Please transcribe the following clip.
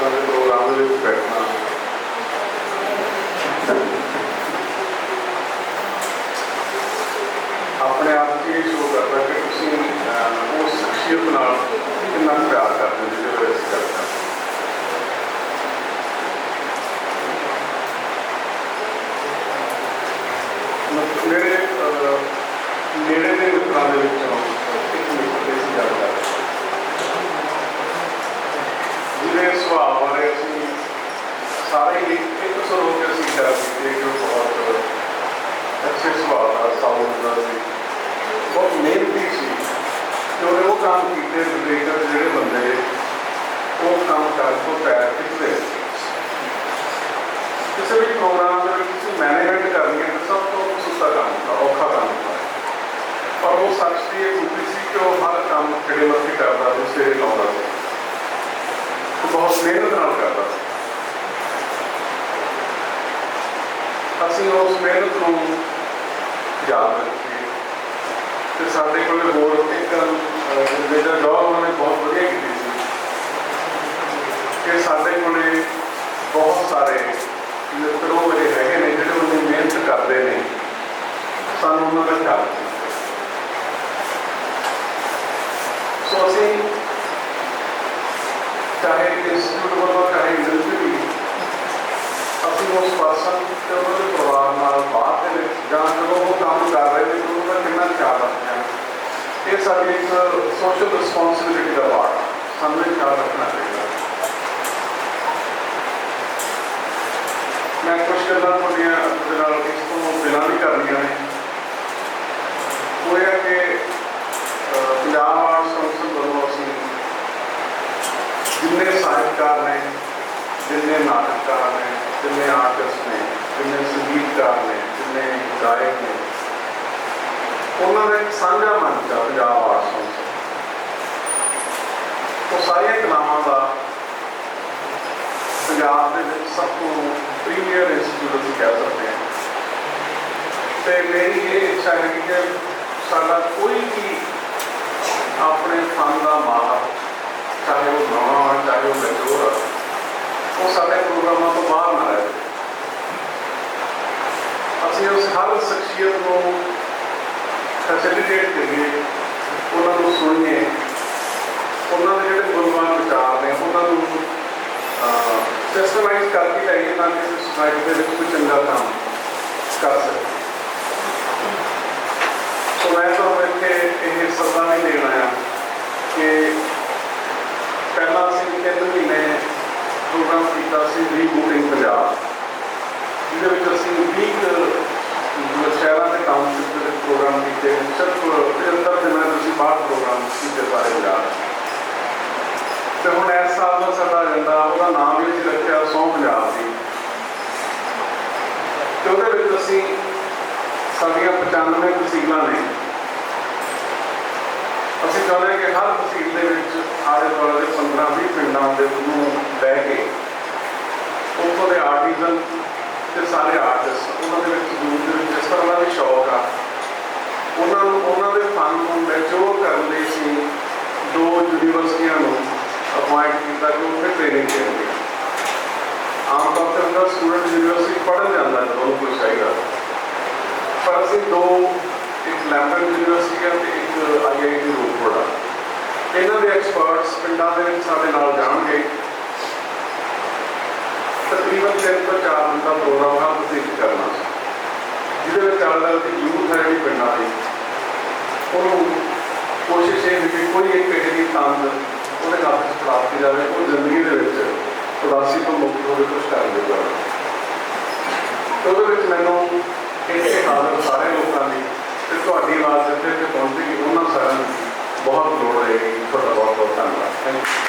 ਤਰ੍ਹਾਂ ਪ੍ਰੋਗਰਾਮ ਦੇ ਵਿੱਚ ਬੈਠਣਾ। ਆਪਣੇ ਆਪ 'ਚ ਇਹ ਸ਼ੋਅ ਕਰਦਾ ਕਿ ਤੁਸੀਂ ਅਹ, ਉਸ ਸ਼ਖਸੀਅਤ ਨਾਲ ਕਿੰਨਾ ਕੁ ਪਿਆਰ ਕਰਦੇ ਹੋ ਜਿਹਦੇ ਬਾਰੇ ਅਸੀਂ ਗੱਲ ਕਰਦੇ ਹਾਂ। ਮੇਰੇ ਅਹ, ਨੇੜੇ ਦੇ ਮਿੱਤਰਾਂ ਦੇ ਵਿੱਚੋਂ ਇੱਕ ਮਿੱਤਰ ਦੀ ਅਸੀਂ ਗੱਲ ਕਰਦੇ ਹਾਂ। ਜਿਹਦੇ ਸੁਭਾਅ ਬਾਰੇ ਅਸੀਂ ਸਾਰੇ ਹੀ ਇੱਕ ਸੁਰ ਹੋ ਕੇ ਅਸੀਂ ਗੱਲ ਕੀਤੀ ਕਿ ਉਹ ਬਹੁਤ ਅੱਛੇ ਸੁਭਾਅ ਦਾ ਸਾਊਂਡ ਦਾ ਸੀ ਬਹੁਤ ਮਿਹਨਤੀ ਸੀ ਤੇ ਉਹਨੇ ਉਹ ਕੰਮ ਕੀਤੇ ਜਿਹੜੇ ਬੰਦੇ ਉਹ ਕੰਮ ਕਰ ਤੋਂ ਪੈਰ ਖਿੱਚਦੇ। ਕਿਸੇ ਵੀ ਪ੍ਰੋਗਰਾਮ ਦੇ ਵਿੱਚ ਤੁਸੀਂ ਮੈਨੇਜਮੈਂਟ ਕਰਨੀ ਹੈ ਸਭ ਤੋਂ ਸੁਸਤਾ ਕੰਮ ਹੁੰਦਾ, ਔਖਾ ਕੰਮ ਹੁੰਦਾ। ਪਰ ਉਹ ਸੱਚ ਦੀ ਇਹ ਖੂਬੀ ਸੀ ਕਿ ਉਹ ਹਰ ਕੰਮ ਕਿਹੜੇ ਵਕਤ ਕਰਦਾ ਸੀ, ਸਵੇਰੇ ਲਾਉਂਦਾ ਸੀ। ਉਹ ਬਹੁਤ ਮਿਹਨਤ ਨਾਲ ਕਰਦਾ ਸੀ। ਅਸੀਂ ਉਸ ਮਿਹਨਤ ਨੂੰ ਯਾਦ ਰੱਖੀਏ। ਤੇ ਸਾਡੇ ਕੋਲ ਹੋਰ ਇੱਕ ਜਿਹੜਾ ਜੌਬ ਉਹਨੇ ਬਹੁਤ ਵਧੀਆ ਕੀਤੀ ਸੀ ਕਿ ਸਾਡੇ ਕੋਲੇ ਬਹੁਤ ਸਾਰੇ ਮਿੱਤਰੋਂ ਮੇਰੇ ਹੈਗੇ ਨੇ ਜਿਹੜੇ ਉਹਦੀ ਮਿਹਨਤ ਕਰਦੇ ਨੇ ਸਾਨੂੰ ਉਹਨਾਂ ਦਾ ਖਿਆਲ ਸੋ ਅਸੀਂ ਚਾਹੇ ਇੰਸਟੀਚਿਊਟ ਵੱਲੋਂ ਚਾਹੇ ਇੰਡਸਟਰੀ ਅਸੀਂ ਉਸ ਪਰਸਨ ਤੇ ਉਹਨਾਂ ਪਰਿਵਾਰ ਨਾਲ ਬਾਅਦ ਦੇ ਵਿੱਚ ਜਾਂ ਜਦੋਂ ਉਹ ਕੰਮ ਕਰ ਰਹੇ ਨੇ ਉਹਨਾਂ ਦਾ ਕਿੰਨਾ ਖਿਆਲ ਰੱਖਣਾ ਇਹ ਸਾਡੀ ਇੱਕ ਸੋਸ਼ਲ ਰਿਸਪੌਂਸਿਬਿਲਿਟੀ ਦਾ ਪਾਰਟ ਹੈ ਸਾਨੂੰ ਇਹ ਖਿਆਲ ਰੱਖਣਾ ਚਾਹੀਦਾ ਮੈਂ ਕੁਝ ਗੱਲਾਂ ਤੁਹਾਡੀਆਂ ਦੇ ਨਾਲ ਇਸ ਤੋਂ ਬਿਨਾਂ ਵੀ ਕਰਨੀਆਂ ਨੇ ਉਹ ਇਹ ਹੈ ਕਿ ਅਹ, ਪੰਜਾਬ ਆਰਟਸ ਕੌਂਸਲ ਵੱਲੋਂ ਅਸੀਂ ਜਿੰਨੇ ਸਾਹਿਤਕਾਰ ਨੇ ਜਿੰਨੇ ਨਾਟਕਕਾਰ ਨੇ ਜਿੰਨੇ ਆਰਟਿਸਟ ਨੇ ਜਿੰਨੇ ਸੰਗੀਤਕਾਰ ਨੇ ਉਹਨਾਂ ਦਾ ਇੱਕ ਸਾਂਝਾ ਮੰਚ ਆ ਪੰਜਾਬ ਆਰਟਸ ਉਹ ਸਾਰੀਆਂ ਕਲਾਵਾਂ ਦਾ ਪੰਜਾਬ ਦੇ ਵਿੱਚ ਸਭ ਤੋਂ ਪ੍ਰੀਮੀਅਰ ਇੰਸਟੀਚਿਊਟ ਅਸੀਂ ਕਹਿ ਸਕਦੇ ਹਾਂ। ਤੇ ਮੇਰੀ ਇਹ ਇੱਛਾ ਹੈ ਕਿ ਸਾਡਾ ਕੋਈ ਵੀ ਆਪਣੇ ਫਨ ਦਾ ਮਾਹਰ ਚਾਹੇ ਉਹ ਨਵਾਂ ਹੋਵੇ ਚਾਹੇ ਉਹ ਮੈਚੋਰ ਆ, ਉਹ ਸਾਡੇ ਪ੍ਰੋਗਰਾਮਾਂ ਤੋਂ ਬਾਹਰ ਨਾ ਰਹੇ। ਅਸੀਂ ਉਸ ਹਰ ਸ਼ਖਸੀਅਤ ਨੂੰ ਫੈਸਿਲਿਟੇਟ ਕਰੀਏ ਉਹਨਾਂ ਨੂੰ ਸੁਣੀਏ। ਉਹਨਾਂ ਦੇ ਜਿਹੜੇ ਗੁਣਵਾਨ ਵਿਚਾਰ ਨੇ, ਉਹਨਾਂ ਨੂੰ ਸਿਸਟਮਾਈਜ਼ ਕਰਕੇ ਲਈਏ ਤਾਂ ਕਿ ਸੋਸਾਇਟੀ ਦੇ ਵਿੱਚ ਕੋਈ ਚੰਗਾ ਕੰਮ ਕਰ ਸਕੇ। ਸੋ ਮੈਂ ਤੁਹਾਨੂੰ ਇੱਥੇ ਇਹ ਸੱਦਾ ਨਹੀਂ ਦੇਣ ਆਇਆ ਕਿ ਪਹਿਲਾਂ ਅਸੀਂ ਤਿੰਨ ਮਹੀਨੇ ਪ੍ਰੋਗਰਾਮ ਕੀਤਾ ਸੀ ਰੀਬੂਟਿੰਗ ਪੰਜਾਬ, ਜਿਹਦੇ ਵਿੱਚ ਅਸੀਂ 20 ਸ਼ਹਿਰਾਂ ਦੇ ਕਾਉਂਸਲ ਦੇ ਵਿੱਚ ਪ੍ਰੋਗਰਾਮ ਕੀਤੇ ਸਿਰਫ 75 ਦਿਨਾਂ ਵਿੱਚ ਅਸੀਂ ਬਾਹਰ ਪ੍ਰੋਗਰਾਮ ਕੀਤੇ ਸਾਰੇ ਪੰਜਾਬ ਤੇ ਹੁਣ ਇਸ ਸਾਲ ਦਾ ਸਾਡਾ ਏਜੰਡਾ, ਉਹਦਾ ਨਾਮ ਵੀ ਅਸੀਂ ਰੱਖਿਆ ਸੌ ਪੰਜਾਬ ਦੀ। ਤੇ ਉਹਦੇ ਵਿੱਚ ਅਸੀਂ ਸਾਡੀਆਂ 95 ਤਸੀਲਾਂ ਨੇ। ਅਸੀਂ ਚਾਹੁੰਦੇ ਹਾਂ ਕਿ ਹਰ ਤਹਿਸੀਲ ਦੇ ਵਿੱਚ ਆਲੇ ਦੁਆਲੇ ਦੇ 15 20 ਪਿੰਡਾਂ ਦੇ ਨੂੰ ਬਹਿ ਕੇ ਉੱਥੋਂ ਦੇ ਆਰਟੀਜ਼ਨ ਤੇ ਸਾਰੇ ਆਰਟਿਸਟ ਉਹਨਾਂ ਦੇ ਵਿੱਚ ਦੂਰ ਦੇ ਵਿੱਚ ਜਿਸ ਤਰ੍ਹਾਂ ਦਾ ਵੀ ਸ਼ੌਕ ਆ। ਉਹਨਾਂ ਨੂੰ, ਉਹਨਾਂ ਦੇ ਫਨ ਨੂੰ ਮੈਚੋਰ ਕਰਨ ਲਈ ਸੀ ਦੋ ਯੂਨੀਵਰਸਿਟੀਆਂ ਨੂੰ ਅਪਾਇੰਟ ਕੀਤਾ ਕਿ ਉੱਥੇ ਟ੍ਰੇਨਿੰਗ ਦੇਣਗੇ ਆਮ ਤੌਰ ਤੇ ਹੁੰਦਾ ਸਟੂਡੈਂਟ ਯੂਨੀਵਰਸਿਟੀ ਪੜ੍ਹਨ ਜਾਂਦਾ ਜਦੋਂ ਉਹਨੂੰ ਕੋਈ ਚਾਹੀਦਾ ਪਰ ਅਸੀਂ ਦੋ ਇੱਕ ਲੈਂਬਰਟ ਯੂਨੀਵਰਸਿਟੀ ਹੈ ਤੇ ਇੱਕ ਆਈਆਈਟੀ ਰੂਪਨਗਰ ਆ ਇਹਨਾਂ ਦੇ ਐਕਸਪਰਟਸ ਪਿੰਡਾਂ ਦੇ ਵਿੱਚ ਸਾਡੇ ਨਾਲ ਜਾਣਗੇ ਤਕਰੀਬਨ ਤਿੰਨ ਤੋਂ ਚਾਰ ਦਿਨ ਦਾ ਪ੍ਰੋਗਰਾਮ ਹਰ ਤੁਸੀਂ ਕਰਨਾ ਜਿਹਦੇ ਵਿੱਚ ਆਲੇ ਦੁਆਲੇ ਦੀ ਯੂਥ ਹੈ ਜਿਹੜੀ ਪਿੰਡਾਂ ਦੀ ਉਹਨੂੰ ਕੋਸ਼ਿਸ਼ ਇਹ ਹੈ ਕਿ ਕੋਈ ਇੱਕ ਇਹੋ ਜਿਹੀ ਤੰਦ ਉਹਦੇ ਹੱਥ ਖਿਲਾਫ ਜਾਵੇ ਉਹ ਜ਼ਿੰਦਗੀ ਦੇ ਵਿੱਚ ਉਦਾਸੀ ਤੋਂ ਮੁਕਤ ਹੋ ਕੇ ਕੁਝ ਕਰ ਦੇਗਾ ਉਹਦੇ ਵਿੱਚ ਮੈਨੂੰ ਇਹ ਹਾਲਤ ਸਾਰੇ ਲੋਕਾਂ ਦੀ ਤੇ ਤੁਹਾਡੀ ਆਵਾਜ਼ ਜਿੱਥੇ ਤੇ ਪਹੁੰਚੇਗੀ ਉਹਨਾਂ ਸਾਰਿਆਂ ਨੂੰ ਬਹੁਤ ਲੋੜ ਰਹੇਗੀ। ਤੁਹਾਡਾ ਬਹੁਤ ਬਹੁਤ ਧੰਨਵਾਦ। Thank you